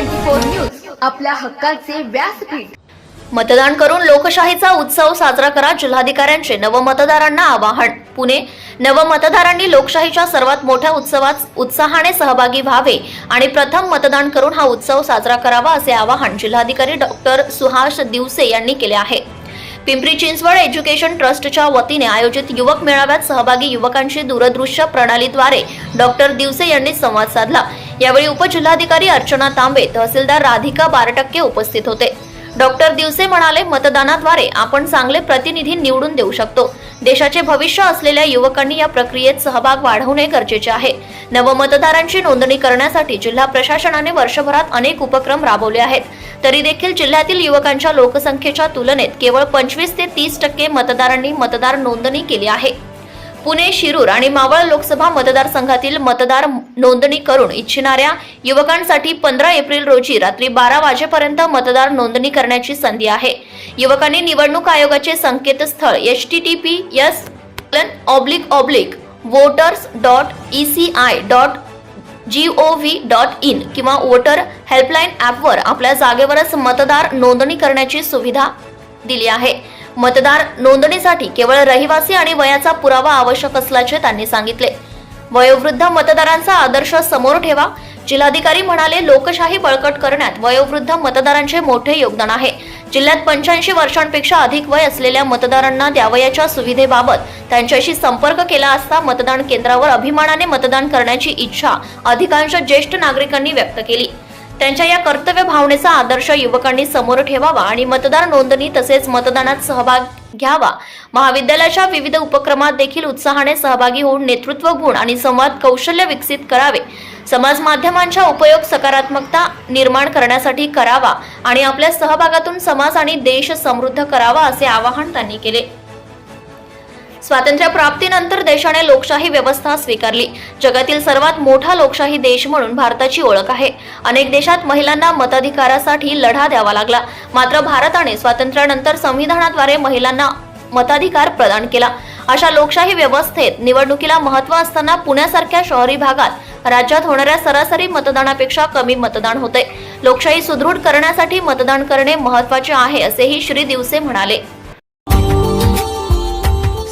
Four news आपल्या हक्काचे व्यासपीठ. मतदान करून लोकशाहीचा उत्सव साजरा करा जिल्हाधिकाऱ्यांचे नवमतदारांना आवाहन. पुणे नवमतदारांनी लोकशाहीच्या सर्वात मोठ्या उत्सवात उत्साहाने सहभागी व्हावे आणि प्रथम मतदान करून हा उत्सव साजरा करावा असे आवाहन जिल्हाधिकारी डॉक्टर सुहास दिवसे यांनी केले आहे. पिंपरी चिंचवड एज्युकेशन ट्रस्टच्या वतीने आयोजित युवक मेळाव्यात सहभागी युवकांशी दूरदृश्य प्रणालीद्वारे डॉक्टर दिवसे यांनी संवाद साधला. यावेळी उपजिल्हाधिकारी अर्चना तांबे तहसीलदार राधिका बारटक्के उपस्थित होते. डॉक्टर दिवसे म्हणाले मतदानाद्वारे आपण चांगले प्रतिनिधी निवडून देऊ शकतो. देशाचे भविष्य असलेल्या युवकांनी या प्रक्रियेत सहभाग वाढवणे गरजेचे आहे. नवमतदारांची नोंदणी करण्यासाठी जिल्हा प्रशासनाने वर्षभरात अनेक उपक्रम राबवले आहेत. तरी देखील जिल्ह्यातील युवकांच्या लोकसंख्येच्या तुलनेत केवळ पंचवीस ते तीस टक्के मतदारांनी मतदार नोंदणी केली आहे. पुणे शिरूर आणि मावळ लोकसभा मतदारसंघातील मतदार नोंदणी करून इच्छिणाऱ्या युवकांसाठी पंधरा एप्रिल रोजी रात्री बारा वाजेपर्यंत मतदार नोंदणी करण्याची संधी आहे. युवकांनी निवडणूक आयोगाचे संकेतस्थळ H T T P S oblique oblique voters dot E C I dot G O V dot in किंवा वोटर हेल्पलाईन ॲपवर आपल्या जागेवरच मतदार नोंदणी करण्याची सुविधा दिली आहे. मतदार नोंदणीसाठी केवळ रहिवासी आणि वयाचा पुरावा आवश्यक असल्याचे त्यांनी सांगितले. वयोवृद्ध मतदारांचा आदर्श समोर ठेवा. जिल्हाधिकारी म्हणाले लोकशाही बळकट करण्यात वयोवृद्ध मतदारांचे मोठे योगदान आहे. जिल्ह्यात पंच्याऐंशी वर्षांपेक्षा अधिक वय असलेल्या मतदारांना द्यावयाच्या सुविधेबाबत त्यांच्याशी संपर्क केला असता मतदान केंद्रावर अभिमानाने मतदान करण्याची इच्छा अधिकांश ज्येष्ठ नागरिकांनी व्यक्त केली. त्यांच्या या कर्तव्य भावनेचा आदर्श युवकांनी समोर ठेवावा आणि मतदार नोंदणी तसेच मतदानात सहभाग घ्यावा. महाविद्यालयाच्या विविध उपक्रमात देखील उत्साहाने सहभागी होऊन नेतृत्व गुण आणि संवाद कौशल्य विकसित करावे. समाज माध्यमांचा उपयोग सकारात्मकता निर्माण करण्यासाठी करावा आणि आपल्या सहभागातून समाज आणि देश समृद्ध करावा असे आवाहन त्यांनी केले. स्वातंत्र्य प्राप्तीनंतर देशाने लोकशाही व्यवस्था स्वीकारली. जगातील सर्वात मोठा लोकशाही देश म्हणून भारताची ओळख आहे. अनेक देशात महिलांना मताधिकारासाठी लढा द्यावा लागला. मात्र भारताने स्वातंत्र्यानंतर संविधानाद्वारे महिलांना मताधिकार प्रदान केला. अशा लोकशाही व्यवस्थेत निवडणुकीला महत्त्व असताना पुण्यासारख्या शहरी भागात राज्यात होणाऱ्या सरासरी मतदानापेक्षा कमी मतदान होते. लोकशाही सुदृढ करण्यासाठी मतदान करणे महत्त्वाचे आहे असेही श्री दिवसे म्हणाले.